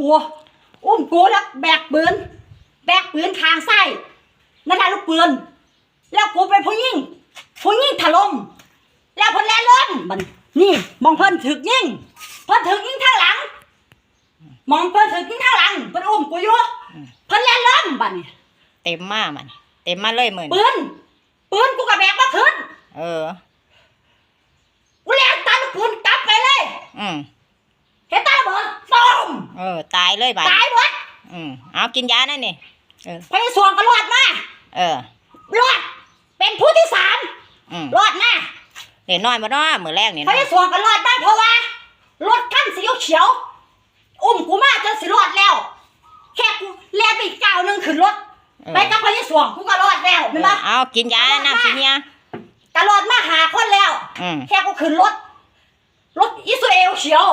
กูอุ้มกูแล้วแบกปืนแบกปืนทางไส้นั่นแหละลูกปืนแล้วกูเป็นผู้ยิงผู้ยิงถล่มแล้วเพิ่นแล่นล้มบัดนี่มองเพิ่นถึกยิงเพิ่นถึกยิงทางหลัง มองเพิ่นถึกยิงทางหลังเพิ่นอุ้มกูอยู่เพิ่นแล่นล้มบัดนี้เต็มมามันเต็มมาเลยมือนี่ปืนปืนกูก็แบกมาขึ้น เออกูแล่นตามลูกปืนกลับไปเลย อืม เห็นตาเบิดต้ม เออ ตายเลยบาดตายหมดอืมเอากินยานั่นนี่เออพยสวงก็รอดมาเออรอดเป็นผู้ที่สามอืมรอดมาเดี๋ยวน้อยมาเนาะมือแรกนี่พเนาะยสวงก็รอดมาเพราะว่ารถขั้นสีเขียวๆอุ้มกูมาจนสิรอดแล้ว แค่กูแล่นไปอีกก้าวหนึงขึ้นรถเออไปกับพยสวงกูก็รอดแล้วเอเห็นอปะเอากินยาน้ำสิเนี่ยก็รอดมาหาคนแล้วอืมแค่กูขึ้นรถรถอิสราเอลเขียว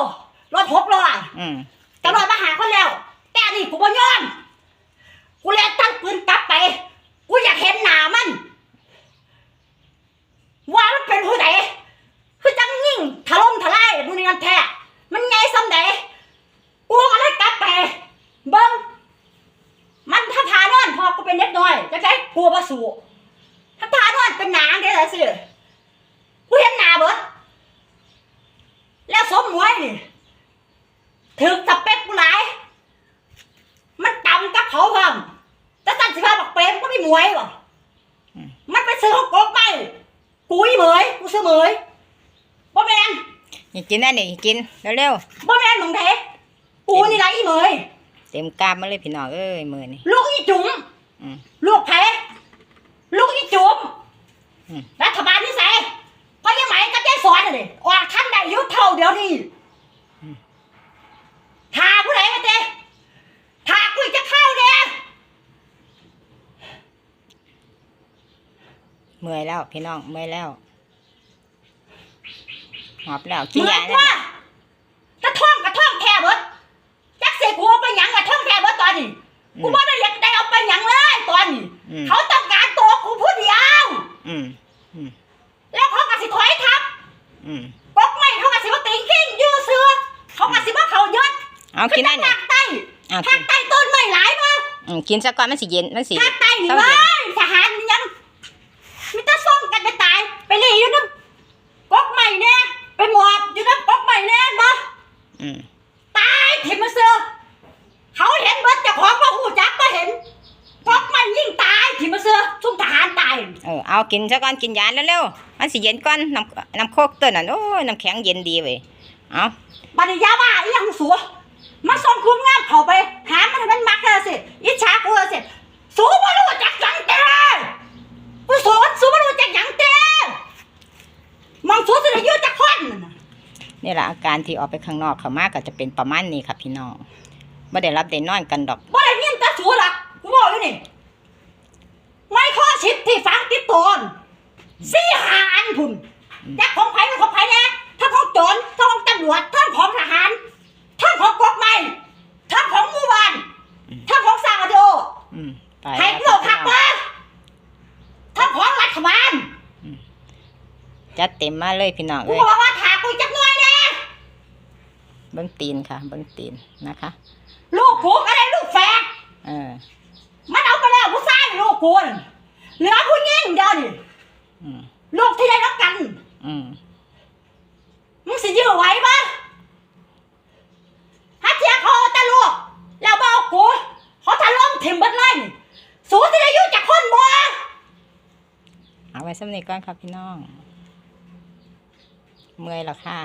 รถหกล้ออืม ตำรวจมาหาคนแล้ว แต่นี่กูบ่ยอมกูเลยตั้งปืนกลับไป กูอยากเห็นหน้ามัน ว่ามันเป็นผู้ใดคือจังยิ่งถล่มทลายดูในงานแท้ มันไงซ้ำใดกูก็เลยกลับไป เบิ้งมันถ้าทานอนพอกูเป็นเด็กน้อยจะใช้กูประสูถ้าทานอนเป็นหนางได้สิกูเห็นหน้าเบิดแล้วสมมวยนี่ ถึงสเปคกูหลาย มันต่ำกับเขาพังแต่สันสิพาบอกเปรมก็ไม่หมวยหรอมันไปซื้อของกกไปกูอีเหมยกูซื้อเหมยบ่แมนนี่กินได้นี่กินเร็วบ่แมนมึงเทกูนี่ไรอีเหมยๆเต็มกล้ามมาเลยพี่น้องเอ้ยมือนี่ ลูกอีจุ๋มอืมลูกแพ้ลูกอีจุ๋มอืม รัฐบาลนี่ใส่เพราะยังไหมก็ได้สอนน่ะดิออกท่านได้อยุทธเท่าเดียวนี่ทาผู้ใดมาเต้ทากูจะเข้าเด้ เมื่อยแล้วพี่น้องเมื่อยแล้วหอบแล้วกินเหมืยาอนนั่นว่าน่ะกระท่องกระท่องแค่เบิดจักเสียกูเอาไปหยังกระท่องแค่เบิดตอนนี้กูบ่ได้อยากได้เอาไปหยังเลยตอนนี้อืมเขาต้องการตัวกูผู้เดียวอืมอืมแล้วเขาก็สิถอยทับอืมกกไม่เขาก็สิมาตีกิ้งยื้อเสือเขาก็สิมาเขายศเอากินได้ภานี่คใต้เอาภากิคนใต้ต้นไม้หลายบ่อืมกินซะก่อนมันสิเย็นมันสิภาคใต้นี่เศร้าเว้เย็น ยทหารมันยังมีแต่ซ่อมกันไปตาย ไปเลยอยู่น้ำกกใหม่แน่ไปหมอบอยู่น้ำกกใหม่แน่บ่ อืม ตายถิ่มมาเสือเขาเห็นเบิดเจ้าของว่าหูจักก็เห็นกกใหม่ยิ่งตายถิ่มมาเสือซุ่มทหารตาย เออเอากินซะก่อนกินยาเร็วๆมันสิเย็นก่อนน้ำน้ำโคกตัวนั้นโอ้ยน้ำแข็งเย็นดีเว้ยเอาบัดนยาบ้าอีหยังสัวมาส่งคุ้มงามเขาไป หามันให้มันมักเลยสิอิจฉากูเลยสิสูบ่รู้จักหยังเต้กูสอนสูบ่รู้จักหยังเต้มองสูสิได้อยู่จักคนนั่นน่ะนี่แหละอาการที่ออกไปข้างนอกเขามากก็จะเป็นประมาณนี้ค่ะพี่น้องไม่ได้รับได้นอนกันดอกบ่ได้ยินแต่สูหรอกกูบอกอยู่นี่ไม่ข้ อชิดที่ฝังติดตนสี่หาอันพุ่นจักของไผเป็นของไผแน่ทั้งของโจรทั้งของตำรวจทั้งของทหารทั้งของกฎหมายทั้งของหมู่บ้านทั้งของสร้างอโดอืมไปให้กูเอาขับมาทั้งของรัฐบาลจัดเต็มมาเลยพี่น้องกูเอ้ยบอกว่าถากูจักหน่อยแน่เบิ้งตีนค่ะ เบิ้งตีนนะคะ ลูกกูก็ได้ลูกแฝดเออมันเอาไปแล้วผู้ชายลูกกูน่ะ เหลือผู้หญิงเดียวนี่อืมลูกที่ได้รับกันอืมมึงสิยื้อไหวปะฮัทเทียเขาเอาแต่ลูกแล้วบเอกกูเขาทะล่มถิ่มเบัดเลยนี่สูที่ได้อยู่จากคนบ่เอาไว้สำเนีก่อนครับพี่น้อง เมื่อยแล้วค่ะ